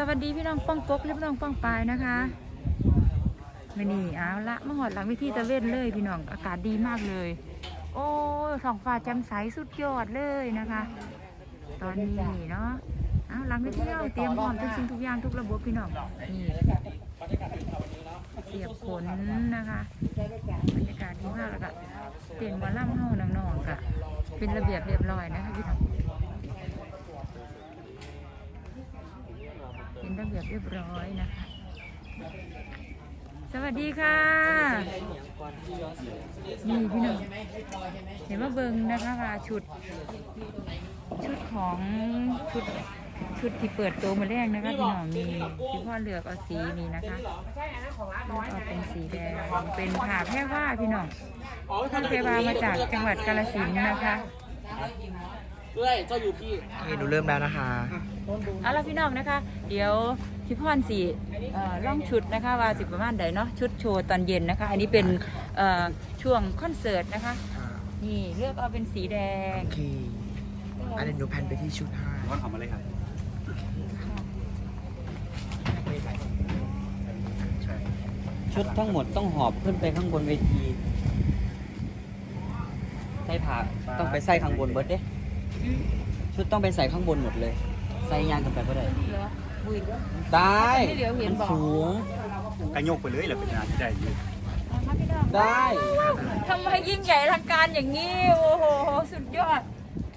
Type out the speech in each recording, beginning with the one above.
สวัสดีพี่น้องป้องกกและพี่น้องป้องปายนะคะม่นี่เอาละมาหอดหลังวิธีตะเวนเลยพี่น้องอากาศดีมากเลย โอ้ยท้องฟ้าแจ่มใสสุดยอดเลยนะคะ ตอนนี้เนาะเอาหลังวิธีเราเตรียมพร้อมทุกสิ่งทุกอย่างทุกระบบพี่น้องนี่เสียบผลนะคะบรรยากาศดีมากแล้วก็เต้นหมาล่ำเฮาน้องๆกะเป็นระเบียบเรียบร้อยนะคะพี่น้อง เป็นระเบียบเรียบร้อยนะคะ สวัสดีค่ะ นี่พี่หนุ่มเห็นว่าเบิงนะคะว่าชุด ชุดของชุดชุดที่เปิดตัวมาแรกนะคะพี่หน้องมีพี่พ่อเลือกเอาสีนี้นะคะเลือกเอาเป็นสีแดงเป็นผ่าแพร่ว่าพี่น้องท่านเพรวามาจากจังหวัดกาฬสินธุ์นะคะเอ้ยเจ้าอยู่พี่โอเคหนูเริ่มแล้วนะคะ เอาละพี่น้องนะคะ เดี๋ยวพี่พรสีเอ่อล่องชุดนะคะว่าสิประมาณใดเนาะชุดโชว์ตอนเย็นนะคะ อันนี้เป็นเอ่อช่วงคอนเสิร์ตนะคะ นี่เลือกเอาเป็นสีแดงโอเคอันนี้หนูแพนไปที่ชุดห้าร้อนออกมาเลยครับชุดทั้งหมดต้องหอบขึ้นไปข้างบนเวทีใส่ผ้าต้องไปใส่ข้างบนเบิดเด้ชุดต้องไปใส่ข้างบนหมดเลย ใส่ยางกันไปก็ได้ เหรอบุยได้ไม่เหลียวเห็นบอกสูง กระโยกไปเลยแหละเป็นงานที่ได้อยู่นะคะพี่น้องได้ทำไมยิ่งใหญ่อลังการอย่างนี้ โอ้โห สุดยอด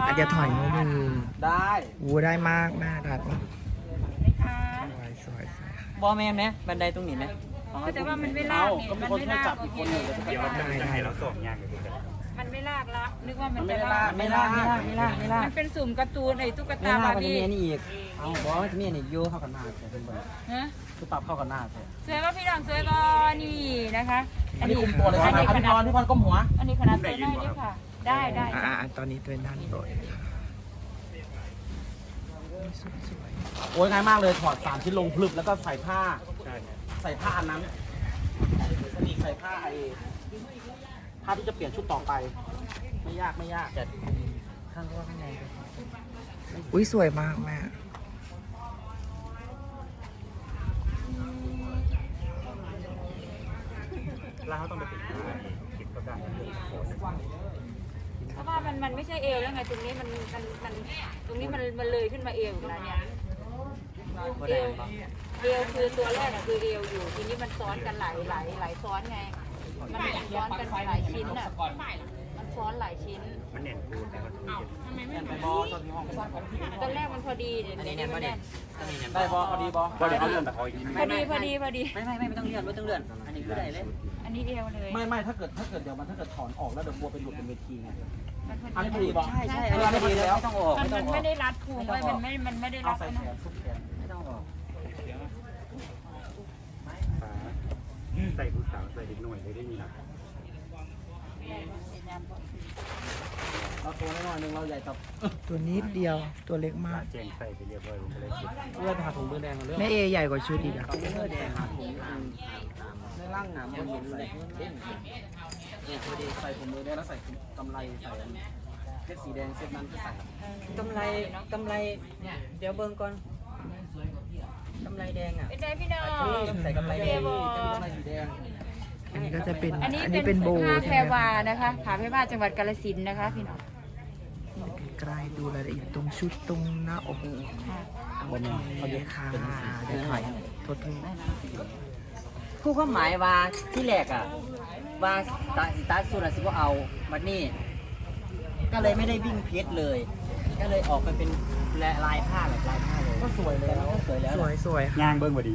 อาจจะถอยมือมือได้วูได้มากมากทัดมากนะคะสวยสวยสวยบอแม่นไหมบันไดตรงนี้ไหมอ๋อแต่ว่ามันไม่ลากนี่มันไม่ลากโอเคเดี๋ยวจะจะให้เราส่งงานกันด้วยกันมัน ไม่ลากละนึกว่ามันไม่จะลาลากกไม่ลากไม่ลากไม่ลากไม่ลากมันเป็นสุ่มการ์ตูนไอ้ตุ๊กไม่ตาลาบากร์มันจะบี้มีอันนี้อีก เอาบอกว่าจะมีอันนี้โยเข้ากันหน้าแต่เป็นบนฮะคือปรับเข้ากันหน้าแต่สวยป่ะพี่น้องสวยก็นี่นะคะ อันนี้คุมตัวเลยอัอันนนี้นี้ขพี่พนาดรพี่พรก้มหัว อันนี้ขนาดตัวน้อยนี่ค่ะ ได้ได้อ่าอ่าอ่าตอนนี้ตัวด้านบนสวยสวยโอ้ยง่ายมากเลยถอดสามชิ้นลงพลึบแล้วก็ใส่ผ้าใช่ใส่ผ้าอันนั้นสนิทใส่ผ้าไอ้ ผ้าที่จะเปลี่ยนชุดต่อไป ไม่ยากไม่ยากแต่ข้างว่าข้างในอุ้ยสวยมากแม่แล้วเขาต้องไปติดคิดก็ได้เพราะว่ามันมันไม่ใช่เอวแล้วไงตรงนี้มันมันมันตรงนี้มันมันเลยขึ้นมาเอวอยู่แล้วเนี่ยบ่เอได้วปะเอวคือตัวแรกอะคือเอวอยู่ทีนี้มันซ้อนกันหลายหลายหลายซ้อนไง มันซ้อนกันหลายชิ้นอะมันซ้อนหลายชิ้น มันเน่นปูแต่มันเย็นแน่นไปบอตอนนี้ห้องตอนแรกมันพอดีเดี๋ยวนี้มันแน่นได้บอพอดีบอก็เดี๋ยวเขาเลื่อนแต่เขาอีกนิดพอดีพอดีพอดี ไม่ไม่ไม่ไม่ต้องเลื่อนไม่ต้องเลื่อน อันนี้คือได้เลย อันนี้เอวเลย ไม่ไม่ถ้าเกิดถ้าเกิดเดี๋ยวมันถ้าเกิดถอนออกแล้วเดี๋ยวกลัวเป็นหลุดเป็นเวทีไงมันพอันอนี้พอดีดีบอใช่ใช่อันนี้พอดีแล้วไม่ต้องออกมันไม่ต้มัองนออไม่กได้รัดพุงไว้มันไม่ มันไม่ได้เอารัดใส่นะแขนซุปแขนไม่ต้องออก ฟ้า ใส่ผู้สาวใส่เด็กหน่วยเลยได้มีนะเราตัวน้อยๆหนึงเราใหญ่กับตัวนิดเดียวตัวเล็กมาลากแจงใส่ไปเรียบร้อยผมก็เลยคิดเลือดผ่าถุงมือแดงกันเลือดแม่เอใหญ่กว่าชุดอีกอะเลือดแดงผ่าถุงในร่างหนามมันเห็นเลยเนี่ยพอดีใส่ถุงมือแดงแล้วใส่กำไรใส่เส้นสีแดงเส้นนั้นก็ใส่กำไรกำไรเดี๋ยวเบิ่งก่อน กำไรแดงอะเป็นไงพี่น้อง ใส่กำไรแดงเอวเป็นกำไรสีแดง อันนี้ก็จะเป็น อันนี้อันเป็นี้นเป็นโบผ้าแพรใช่ไหมวานะคะผ้าแพรวาจังหวัดกาฬสินธุ์นะคะ พี่น้องใกล้ดูรายละเอียดตรงชุดตรงหน้าอกค่ะโอเคค่ะเดี๋ยวถอยโทษทีผู้ความหมายว่าที่แรกอะว่าตาตาสุดอะสิว่าเอาบัดนี้ ก็เลยไม่ได้วิ่งเพชรเลย ก็เลยออกไปเป็นลายผ้าแบบลายผ้าเลยก็สวยเลยแต่มันก็สวยแล้วสวยสวยค่ะย่างเบิ้งพอดี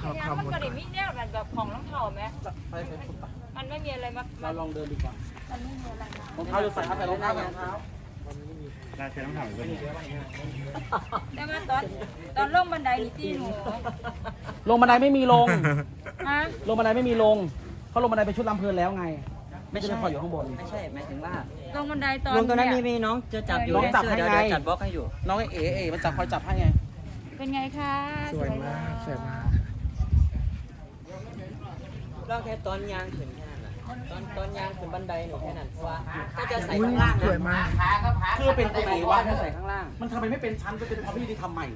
ขอเนี่ยความมันมุนก็ก่ได้อนมีแนวแบบแบบของรองเท้าไหมไปเป็นชุดปะมันไม่มีอะไรมาเราลองเดินดีกว่ามันไม่มีอะไรมารองเท้าจะใส่เอาใส่รองเท้าใส่รองเท้าน่าเชื่อต้องถามกันแต่ว่าตอนตอนลงบันไดนี่ตีหนูลงบันไดไม่มีลงฮะลงบันไดไม่มีลงเขาลงบันไดเป็นชุดลำเพลินแล้วไง ไม่ใช่จะด้พออยู่ข้างบน ไม่ใช่หมายถึงว่าลงบันไดตอนรวมตัวนั้นมีเยมีน้องจะจับอยู่น้องจับเสื้ให้เดี๋ยวไง เดี๋ยวจัดบล็อกให้อยู่ น้องไอ้เอ๋เอ๋มันจับคอยจับให้ไง เป็นไงคะสวยมากสวยมากรอบแค่ตอนยางถึง แค่นั้นแหละมันตอนตอนยางขึ้นบันไดหนูแค่นั้นเพราะว่าก็จะใส่อุ้ยข้างล่างสวยมาก คือเป็นตัวไหนวะถ้าใส่ข้างล่างมันทำไมไม่เป็นชั้นก็เป็นความไม่ยุติธรรมใหม่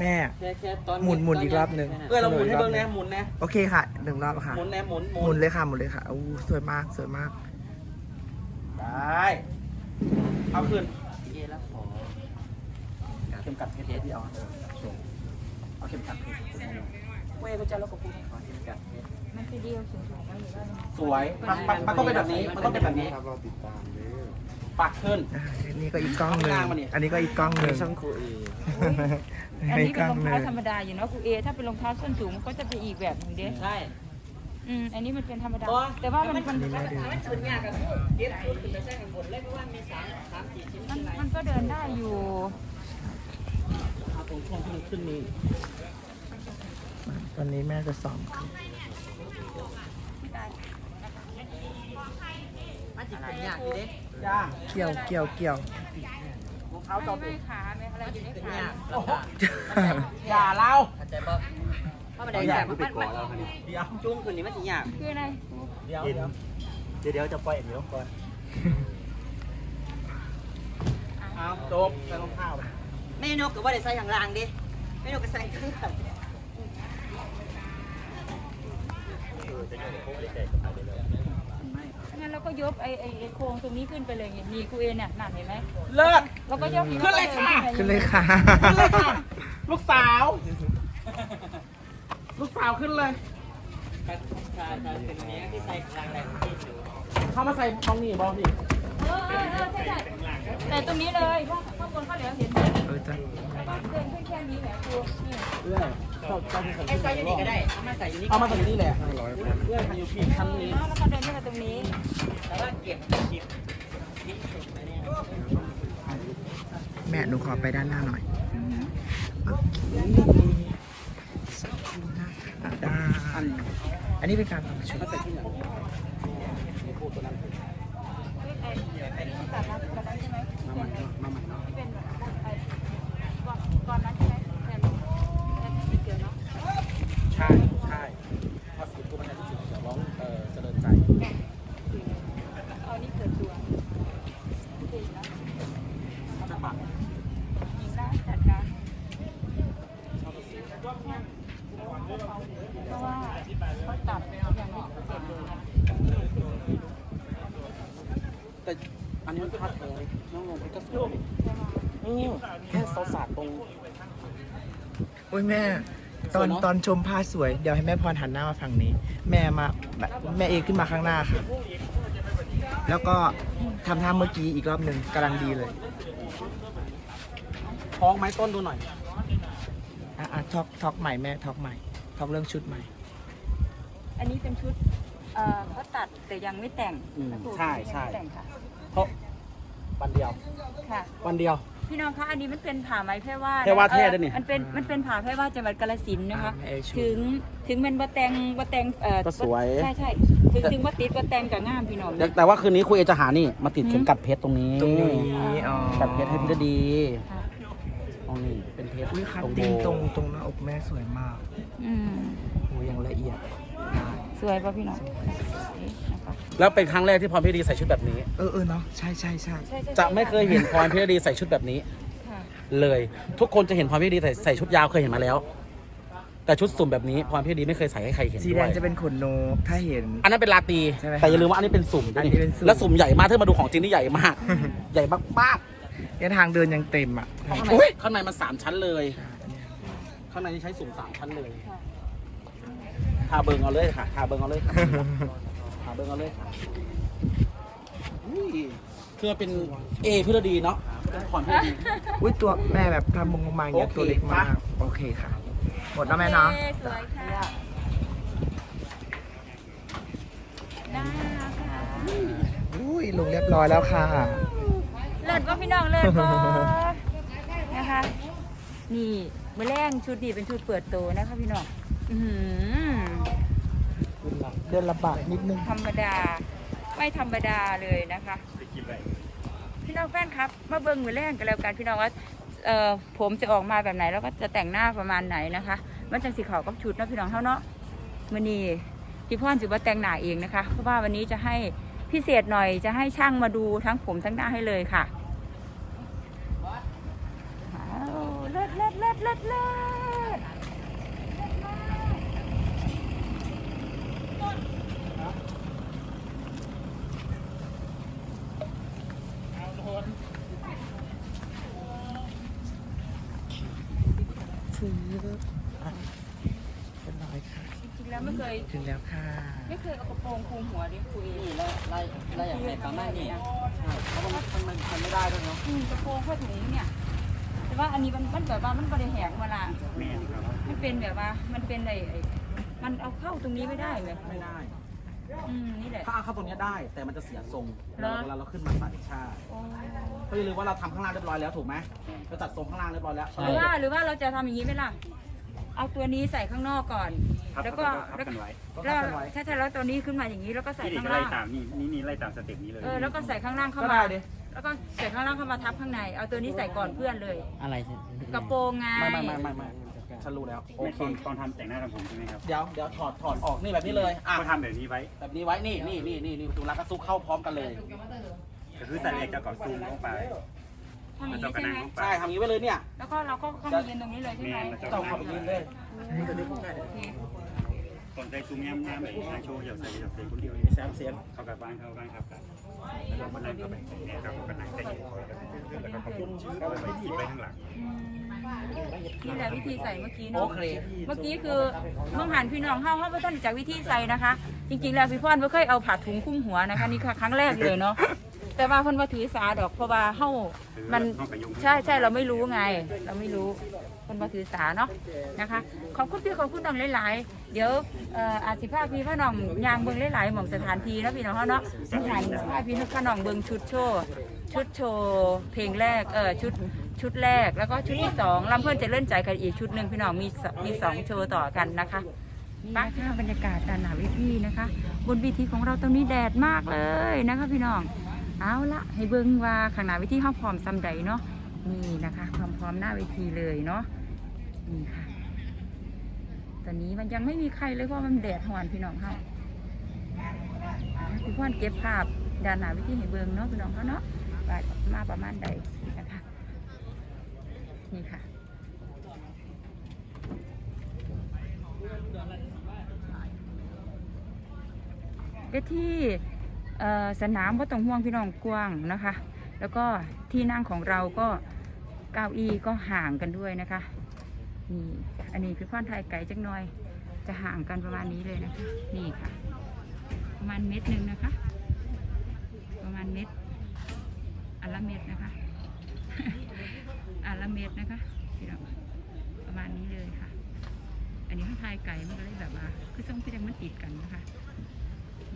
แม่ แค่แค่ตอนหมุนหมุนอีกรอบหนึ่ง เออเราหมุนให้เบิ้งแน่หมุนแน่โอเคค่ะหนึ่งรอบค่ะ หมุนแน่หมุนหหมุมุนนเลยค่ะหมุนเลยค่ะอู้สวยมากสวยมาก ได้เอาขึ้นเยแล้วขอเข็มกัดเพชรที่เอาเอาเข็มกัดเพชร เว้ยก็จะแล้วก็พูมกัดเพชรมันคือเดียวสูงๆแล้วหรือว่าสวยมันมันมันต้องเป็นแบบนี้ มันต้องเป็นแบบนี้ครับเราติดตามเด้อปักขึ้น อ่าอันนี้ก็อีกกล้องหนึ่งข้างล่างมานี่ อันนี้ก็อีกกล้องหนึ่งช่างครูเออันนี้เป็นรองเท้าธรรมดาอยู่เนาะครูเอ ถ้าเป็นรองเท้าส้นสูงมันก็จะเป็นอีกแบบหนึงเด้ใช่ อืมอันนี้มันเป็นธรรมดา แต่ว่ามันมันมันชุดยากับเย็บชุดขึ้นไปใส่ข้างบนเลยเพราะว่ามีสามสามสี่ชิ้นมันมันก็เดินได้อยู่ เอาตรงช่วงที่มันขึ้นนี้ ตอนนี้แม่จะสอบมันจะเป็นยากอยู่เด้ย่าเกี่ยวเกี่ยวเกี่ยวรองเท้าจอมไม่ไม่ขาไม่อะไรอยู่ในเป็นขายากลำบากอย่าเล่าเข้าใจป่ะเพราะมันได้แบบมันมันเดี๋ยวจุ้งขึ้นนี่มันสิยากคืออะไรเดี๋ยวเห็นเดี๋ยวเดี๋ยวเดี๋ยวจะปล่อยเดี๋ยวก่อนเอาจบใส่รองเท้าไปแม่นกก็ว่าได้ใส่ข้างล่างดิแม่นกก็ใส่ข้าง งั้นเราก็ยกไอ้ไอ้ไอ้โครงตรงนี้ขึ้นไปเลยไงนี่ครูเอเนี่ยหนักเห็นไหมเลิกเราก็ยกนี้ขึ้นเลยค่ะ ขึ้นเลยค่ะ ขึ้นเลยค่ะ ลูกสาว ลูกสาวขึ้นเลยใช่ใช่เป็นเนี้ยที่ใส่ข้างล่างได้ที่สุดเข้ามาใส่ตรงนี้บอสิ เออเออเออใช่ใช่แต่ตรงนี้เลยเพราะข้างบนเขาเหลือเห็นไหมเออจ้ะแล้วก็เดินขึ้นแค่นี้แหละครูนี่เรื่อยเจ้าเจ้าที่ใส่ไอ้ใส่อยู่นี่ก็ได้เอามาใส่ยูนี่เอามาใส่นี่แหละเรื่อยทางยูพีชั้นนี้แล้วก็เดินขึ้นมาตรงนี้แต่ว่าเก็บเก็บแม่หนูขอไปด้านหน้าหน่อยโอเคสักครู่นะอันอันนี้เป็นการทำชุด เด็กก็จะมี นนี้มันพัดเลยน้องลงไปก็สวยอืมแค่ซอสสาดตรง โอ้ยแม่ตสอวยนเนอะ ตอนชมผ้าสวย เดี๋ยวให้แม่พรหันหน้ามาฝั่งนี้ แม่มาแบบแม่เอขึ้นมาข้างหน้าค่ะ แล้วก็ทำท่าเมื่อกี้อีกรอบหนึ่งกำลังดีเลย คล้องไม้ต้นดูหน่อย อะอะท็อกท็อกใหม่แม่ท็อกใหม่ท็อกเรื่องชุดใหม่ อันนี้เป็นชุดเอ่อเขาตัดแต่ยังไม่แต่งอืมนะครูใช่ใช่ ยังไม่แต่งค่ะ เพราะ วันเดียว ค่ะ วันเดียว พี่น้องคะอันนี้มันเป็นผ่าไหมแพร่ว่าแพร่ว่าแท้เอ่อด้วยนี่มันเป็นมันเป็นผ่าแพร่ว่าจังหวัดกาฬสินธุ์นะคะ อ่าแม่ชูถึงถึงเป็นบะแตงบะแตงเอ่อก็สวย ใช่ใช่ถึงถึงบะติดบะแตงกับง่ามพี่น้อง แต่แต่ว่าคืนนี้คุยจะหานี่ มาติดเข็มกัดเพชรตรงนี้ตรงนี้อ๋อกัดเพชรให้พี่ฤดีค่ะ ตรงนี้เป็นเพชรอุ้ยคัดตรงโบดิ้งตรงตรงหน้าอกแม่สวยมากอืมโอ้ยังละเอียดได้สวยป่ะพี่น้องนี่นะคะ แล้วเป็นครั้งแรกที่พรพิรดีใส่ชุดแบบนี้ เออเออเนาะใช่ใช่ใช่ใช่ใช่จะไม่เคยเห็นพรพิรดีใส่ชุดแบบนี้ ค่ะเลย ทุกคนจะเห็นพรพิรดีใส่ใส่ชุดยาวเคยเห็นมาแล้ว แต่ชุดสุ่มแบบนี้พรพิรดีไม่เคยใส่ให้ใครเห็นสีด้แดวยงจะเป็นขนนกถ้าเห็น อันนั้นเป็นลาตรีใช่ไหมแต่อย่าลืมว่าอันนี้เป็นสุ่มอันนี้เป็นสุ่ม แล้วสุ่มใหญ่มากถ้ามาดูของจริงที่ใหญ่มาก ใหญ่มากเนี่ยทางเดินยังเต็มอะๆเพราะข้างในข้างในมันสามชั้นเลย ข้างในนี่ใช้สุ่มสามชั้นเลยค่ะทาเบิงเอาเลยค่ะทาเบิงเอาเลยค่ะทา เบิงเอาเลยค่ะอุ้ยคือเป็นเอพิรดีเนาะเป็นพรพิรดี อุ้ยตัวแม่แบบทำมงลงมาอย่างเงี้ยโอเคตัวเล็กมากปะโอเคค่ะ หมดแล้วแม่เนาะโอคสวยค่ะได้แล้วค่ะอุ้ยลงเรียบร้อยแล้วค่ะ เลิศว่าพี่น้องเลิศบ่นะคะ นี่มือแรงชุดนี้เป็นชุดเปิดโตวนะคะพี่น้องอื้อหือ เดินลำบากนิดนึง ธรรมดา ไม่ธรรมดาเลยนะคะ พี่น้องแฟนครับ มาเบิ่งมือแรงกันแล้วกันพี่น้องว่าเอ่อผมจะออกมาแบบไหนแล้วก็จะแต่งหน้าประมาณไหนนะคะ มันจังสีขาวกับชุดเนาะพี่น้องเท่าเนาะมือนี้พี่พ่อนถือว่าแต่งหน้าเองนะคะ เพราะว่าวันนี้จะให้พิเศษหน่อยจะให้ช่างมาดูทั้งผมทั้งหน้าให้เลยค่ะว้าวเลิศเลิศเลิศเลิศเลิศถึง เป็นร้อยค่ะ จริงๆแล้วไม่เคย ถึงแล้วค่ะ ไม่เคยเอากระโปรงคลุมหัวดิคุยนี่แล้วไล่ไล่อย่างไรประมาณนี้ใช่เพราะว่ามันมันมันไม่ได้ด้วยเนาะอืมกระโปรงผ้าถุงเนี่ย แต่ว่าอันนี้มันมันแบบว่ามันบริแหงเวลาแม่นครับมันเป็นแบบว่ามันเป็นไอ้ไอ้มันเอาเข้าตรงนี้ไม่ได้เลยไม่ได้อืมนี่แหละถ้าเอาเข้าตรงเนี้ยได้ แต่มันจะเสียทรงเหรอเวลาเราขึ้นมาใส่ชาโอ้ก็อย่าลืมว่าเราทำข้างล่างเรียบร้อยแล้วถูกไหมเราจัดทรงข้างล่างเรียบร้อยแล้วหรือว่าหรือว่าเราจะทำอย่างนี้ไหมล่ะ เอาตัวนี้ใส่ข้างนอกก่อนครับแล้วก็ทับแล้วกัก็นไว้แล้วถ้าถ้าแล้วตัวนี้ขึ้นมาอย่างนี้แล้วก็ใส่ที่นี่ข้างก็ไล่ล่าง ตามนี่นี่นี่ไล่ตามสเต็ปนี้เลยเออแล้วก็ใส่ข้างล่างเข้าก็มาได้ดิแล้วก็ใส่ข้างล่างเข้ามาทับข้างใน เอาตัวนี้ใส่ก่อนเพื่อนเลย อะไรกระโปรงไงไม่ไม่ไม่ไม่ไม่ฉันรู้แล้วโอไม่เคตอนตอนทำแต่งหน้าทำผมใช่ไหมครับเดี๋ยวเดี๋ยวถอดถอดออกนี่แบบนี้เลยอะก็ทำแบบนี้ไว้แบบนี้ไว้นี่นี่นี่นี่นี่ประตูรักก็ซุกเข้าพร้อมกันเลย ก็คือใส่เอกจะก่อนซูมลงไป ทำอย่างแล้วนี้ก็ใช่นั่งไหมลงไปใช่ทำอย่างนี้ไว้เลยเนี่ยแล้วก็เราก็เข้ามายืนตรงนี้เลยใช่ไหมแม่มันจะต้องเข้าไปยืนเลยโอเคตอนใส่ซูมย่ำย่ำแบบงานโชว์อย่าใส่อย่าใส่คนเดียวแซมเสียงเข้ากับบ้านเข้าบ้านครับกันแล้วก็นั่งเข้าไปเนี่ยครับก็นั่งใส่แล้วก็ขอบคุณเข้าไปไปที่ไปข้างหลังอืมนี่แหละวิธีใส่เมื่อกี้โอเนาะเคเมื่อกี้คือเมื่อหันพี่น้องเข้าเข้าไปต้นจากวิธีใส่นะคะ จริงๆแล้วพี่พ่อนไม่เคยเอาผ้าถุงคลุมหัวนะคะนี่ค่ะครั้งแรกเลยเนาะ แต่ว่าเพิ่นว่าถือสาดอกเพราะว่าเฮามันใช่ใช่เราไม่รู้ไง เราไม่รู้เพิ่นว่าถือสาเนาะนะคะ ขอบคุณพี่ขอบคุณน้องหลายๆ เดี๋ยวเอ่ออาจสิพาพี่พ่อน้องยางเบิ่งหลายๆหม่องสถานที่เนาะพี่น้องเฮาเนาะสถานพาพี่พ่อน้องเบิ่งชุดโชว์ชุดโชว์เพลงแรกเออชุดชุดแรกแล้วก็ชุดที่สองลำเพื่อนจะเล่นใจกันอีกชุดหนึ่งพี่น้องมีสมีสองโชว์ต่อกันนะคะนี่นะคะบรรยากาศด้านหน้าเวทีนะคะ บนเวทีของเราตรงนี้แดดมากเลยนะคะพี่น้อง เอาละให้เบิ้งว่าข้างหน้าเวทีห้องพร้อมซำใดเนาะนี่นะคะความพร้อมหน้าเวทีเลยเนาะนี่ค่ะ ตอนนี้มันยังไม่มีใครเลยเพราะมันแดดหอนพี่น้องเขาพี่พ่อนเก็บภาพด้านหน้าเวทีให้เบิ้งเนาะพี่น้องเขาเนาะว่ามาประมาณใดนะคะนี่ค่ะเวที่ สนามก็ต้องห่วงพี่น้องกว้างนะคะ แล้วก็ที่นั่งของเราก็เก้าอี้ก็ห่างกันด้วยนะคะนี่อันนี้คือพ่อนไทยไก่จักหน่อย จะห่างกันประมาณนี้เลยนะคะนี่ค่ะ ประมาณเม็ดหนึ่งนะคะ ประมาณเม็ดอันละเม็ดนะคะอันละเม็ดนะคะพี่น้องประมาณนี้เลยค่ะ อันนี้ข้างทายไก่มันก็เลยแบบว่าคือส่งพี่จังมันติดกันนะคะ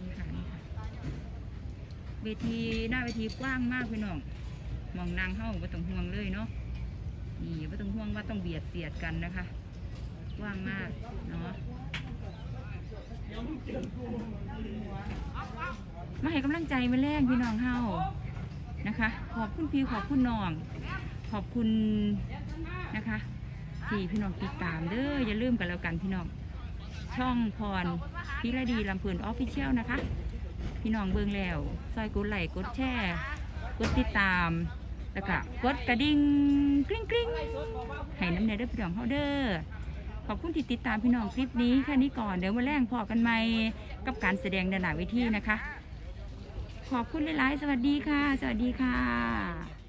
นี่ค่ะนี่ค่ะ เวทีหน้าเวทีกว้างมากพี่น้องมองนางเข้าไม่ต้องห่วงเลยเนาะนี่ไม่ต้องห่วงว่าต้องเบียดเสียดกันนะคะกว้างมากเนาะมาให้กำลังใจมาแรงพี่น้องเฮานะคะ ขอบคุณพี่ขอบคุณน้อง ขอบคุณนะคะ ที่พี่น้องติดตามเด้ออย่าลืมกันแล้วกันพี่น้อง ช่องพรพิรดีลำเพลินออฟฟิเชียลนะคะ พี่น้องเบิ่งแล้ว ซอยกดไลค์กดแชร์กดติดตาม แล้วก็กดกระดิ่งกริ๊งกริ๊งให้น้ำเนยเด้อพี่น้องเฮาเด้อขอบคุณที่ติดตามพี่น้องคลิปนี้แค่นี้ก่อนเดี๋ยวมาแรงพอกันใหม่กับการแสดงดนหนาเวิธีนะคะ ขอบคุณหลายๆ สวัสดีค่ะ สวัสดีค่ะ